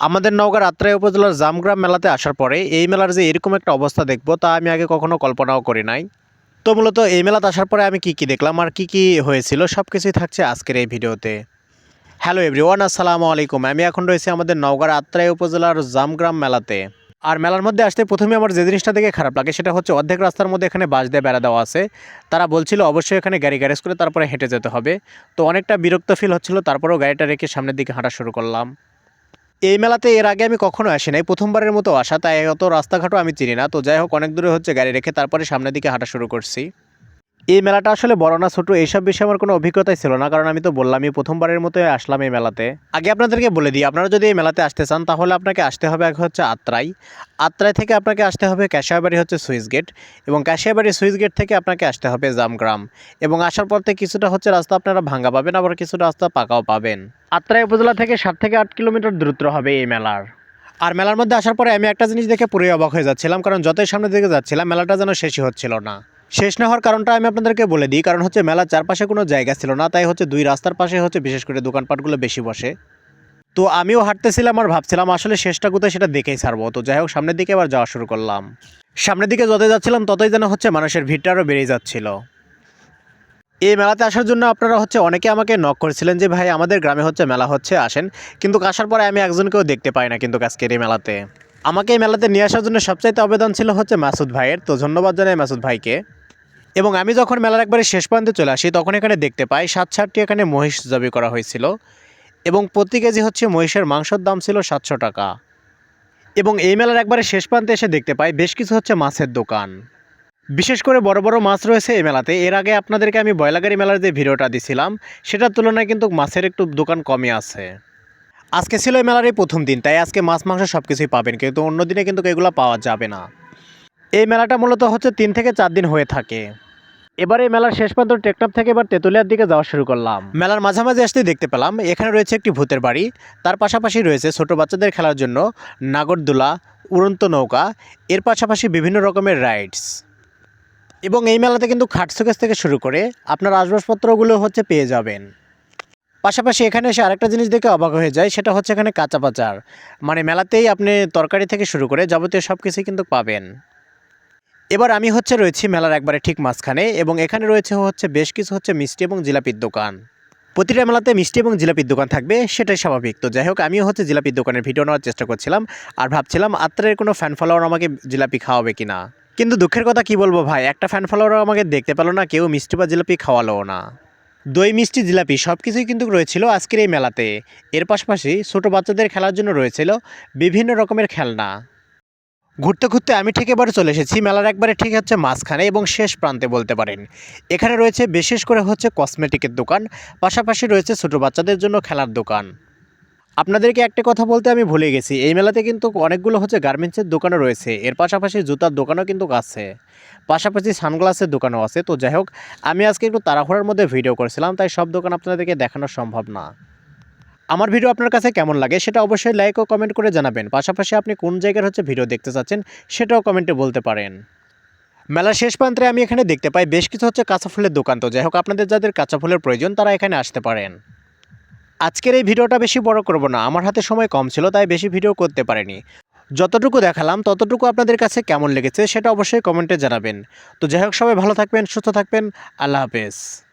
আমাদের নওগাঁর আত্রাই উপজেলার জামগ্রাম মেলাতে আসার পরে এই মেলার যে এরকম একটা অবস্থা দেখব তা আমি আগে কখনো কল্পনাও করি নাই। তো মূলত এই মেলাতে আসার পরে আমি কি কি দেখলাম আর কি কি হয়েছিল সব কিছুই থাকছে আজকের এই ভিডিওতে। হ্যালো এভরিওয়ান, আসসালামু আলাইকুম। আমি এখন রয়েছি আমাদের নওগাঁ আত্রাই উপজেলার জামগ্রাম মেলাতে। আর মেলার মধ্যে আসতে প্রথমে আমার যে জিনিসটা দেখে খারাপ লাগে সেটা হচ্ছে অর্ধেক রাস্তার মধ্যে এখানে বাস দিয়ে বেড়া দেওয়া আছে। তারা বলছিল অবশ্যই এখানে গাড়ি গ্যারেজ করে তারপরে হেঁটে যেতে হবে। তো অনেকটা বিরক্ত ফিল হচ্ছিল, তারপরেও গাড়িটা রেখে সামনের দিকে হাঁটা শুরু করলাম। এই মেলাতে এর আগে আমি কখনো আসি নাই প্রথমবারের মতো আসা, তাই অত রাস্তাঘাটও আমি চিনি না। তো যাই হোক, অনেক দূরে হচ্ছে গাড়ি রেখে তারপরে সামনের দিকে হাঁটা শুরু করছি। এই মেলাটা আসলে বড় না, ছোটো, এইসব বিষয়ে আমার কোনো অভিজ্ঞতাই ছিল না, কারণ আমি তো বললামই প্রথমবারের মতো আসলাম এই মেলাতে। আগে আপনাদেরকে বলে দিই, আপনারা যদি এই মেলাতে আসতে চান, তাহলে আপনাকে আসতে হবে এক হচ্ছে আত্রাই। আত্রাই থেকে আপনাকে আসতে হবে ক্যাশিয়াবাড়ি হচ্ছে সুইচ গেট এবং ক্যাশিয়াবাড়ি সুইচ গেট থেকে আপনাকে আসতে হবে জামগ্রাম। এবং আসার পর থেকে কিছুটা হচ্ছে রাস্তা আপনারা ভাঙ্গা পাবেন, আবার কিছুটা রাস্তা পাকাও পাবেন। আত্রাই উপজেলা থেকে সাত থেকে আট কিলোমিটার দূরত্ব হবে এই মেলার। আর মেলার মধ্যে আসার পরে আমি একটা জিনিস দেখে পুরোই অবাক হয়ে যাচ্ছিলাম, কারণ যতই সামনের দিকে যাচ্ছিলাম, মেলাটা যেন শেষই হচ্ছিল না। শেষ না হওয়ার কারণটা আমি আপনাদেরকে বলে দিই, কারণ হচ্ছে মেলার চারপাশে কোনো জায়গা ছিল না, তাই হচ্ছে দুই রাস্তার পাশে হচ্ছে বিশেষ করে দোকানপাটগুলো বেশি বসে। তো আমিও হাঁটতেছিলাম আর ভাবছিলাম আসলে শেষটা কোথায় সেটা দেখেই ছাড়বো। তো যাই হোক, সামনের দিকে আবার যাওয়া শুরু করলাম। সামনের দিকে যতই যাচ্ছিলাম, ততই যেন হচ্ছে মানুষের ভিড়টা আরও বেড়েই যাচ্ছিল। এই মেলাতে আসার জন্য আপনারা হচ্ছে অনেকে আমাকে নক করেছিলেন যে, ভাই, আমাদের গ্রামে হচ্ছে মেলা হচ্ছে, আসেন। কিন্তু আসার পরে আমি একজনকেও দেখতে পাই না কিন্তু আজকের এই মেলাতে। আমাকে এই মেলাতে নিয়ে আসার জন্য সবচাইতে আবেদন ছিল হচ্ছে মাসুদ ভাইয়ের, তো ধন্যবাদ জানাই মাসুদ ভাইকে। এবং আমি যখন মেলার একবারে শেষ প্রান্তে চলে আসি, তখন এখানে দেখতে পাই সাত সাতটি এখানে মহিষ জবি করা হয়েছিল এবং প্রতি কেজি হচ্ছে মহিষের মাংসের দাম ছিল সাতশো টাকা। এবং এই মেলার একবারে শেষ প্রান্তে এসে দেখতে পাই বেশ কিছু হচ্ছে মাছের দোকান। বিশেষ করে বড় বড় মাছ রয়েছে এই মেলাতে। এর আগে আপনাদেরকে আমি বয়লাগাড়ি মেলার যে ভিডিওটা দিছিলাম, সেটার তুলনায় কিন্তু মাছের একটু দোকান কমই আছে। আজকে ছিল এই মেলার এই প্রথম দিন, তাই আজকে মাছ, মাংস সব কিছুই পাবেন, কিন্তু অন্য দিনে কিন্তু এগুলো পাওয়া যাবে না। এই মেলাটা মূলত হচ্ছে তিন থেকে চার দিন হয়ে থাকে। এবার এই মেলার শেষ প্রান্ত টেকনাফ থেকে এবার তেঁতুলিয়ার দিকে যাওয়া শুরু করলাম। মেলার মাঝামাঝি আসতে দেখতে পেলাম, এখানে রয়েছে একটি ভূতের বাড়ি। তার পাশাপাশি রয়েছে ছোট বাচ্চাদের খেলার জন্য নাগরদোলা, উড়ন্ত নৌকা, এর পাশাপাশি বিভিন্ন রকমের রাইডস। এবং এই মেলাতে কিন্তু খাট থেকে শুরু করে আপনার আসবাবপত্রগুলো হচ্ছে পেয়ে যাবেন। পাশাপাশি এখানে এসে আরেকটা জিনিস দেখে অবাক হয়ে যায় সেটা হচ্ছে এখানে কাঁচা পাচার মানে মেলাতেই আপনি তরকারি থেকে শুরু করে যাবতীয় সব কিছুই কিন্তু পাবেন। এবার আমি হচ্ছে রয়েছি মেলার একবারে ঠিক মাঝখানে এবং এখানে রয়েছে হচ্ছে বেশ কিছু হচ্ছে মিষ্টি এবং জিলাপির দোকান। প্রতিটা মেলাতে মিষ্টি এবং জিলাপির দোকান থাকবে, সেটাই স্বাভাবিক। তো যাই হোক, আমিও হচ্ছে জিলাপির দোকানের ভিডিও নেওয়ার চেষ্টা করছিলাম আর ভাবছিলাম, আত্রের কোনো ফ্যান ফলোয়ার আমাকে জিলাপি খাওয়াবে কি না কিন্তু দুঃখের কথা কি বলব ভাই, একটা ফ্যান ফলোয়ারও আমাকে দেখতে পেল না, কেউ মিষ্টি বা জিলাপি খাওয়ালো না। দই, মিষ্টি, জিলাপি সব কিছুই কিন্তু রয়েছিল আজকের এই মেলাতে। এর পাশাপাশি ছোটো বাচ্চাদের খেলার জন্য রয়েছিল বিভিন্ন রকমের খেলনা। ঘুরতে ঘুরতে আমি ঠিক এবারে চলে এসেছি। মেলার একবারে ঠিক হচ্ছে মাঝখানে এবং শেষ প্রান্তে বলতে পারেন। এখানে রয়েছে বিশেষ করে হচ্ছে কসমেটিকের দোকান, পাশাপাশি রয়েছে ছোটো বাচ্চাদের জন্য খেলার দোকান। আপনাদেরকে একটা কথা বলতে আমি ভুলে গেছি। এই মেলাতে কিন্তু অনেকগুলো হচ্ছে গার্মেন্টসের দোকানও রয়েছে। এর পাশাপাশি জুতার দোকানও কিন্তু আছে। পাশাপাশি সানগ্লাসের দোকানও আছে। তো যাই হোক, আমি আজকে একটু তাড়াহুড়ার মধ্যে ভিডিও করেছিলাম, তাই সব দোকান আপনাদেরকে দেখানো সম্ভব না। আমার ভিডিও আপনার কাছে কেমন লাগে সেটা অবশ্যই লাইক ও কমেন্ট করে জানাবেন। পাশাপাশি আপনি কোন জায়গার হচ্ছে ভিডিও দেখতে চাচ্ছেন সেটাও কমেন্টে বলতে পারেন। মেলার শেষ প্রান্তে আমি এখানে দেখতে পাই বেশ কিছু হচ্ছে কাঁচা ফুলের দোকান। তো যাই হোক, আপনাদের যাদের কাঁচা ফুলের প্রয়োজন তারা এখানে আসতে পারেন। আজকের এই ভিডিওটা বেশি বড় করব না। আমার হাতে সময় কম ছিল, তাই বেশি ভিডিও করতে পারিনি। যতটুকু দেখালাম, ততটুকু আপনাদের কাছে কেমন লেগেছে সেটা অবশ্যই কমেন্টে জানাবেন। তো যাই হোক, সবাই ভালো থাকবেন, সুস্থ থাকবেন। আল্লাহ হাফেজ।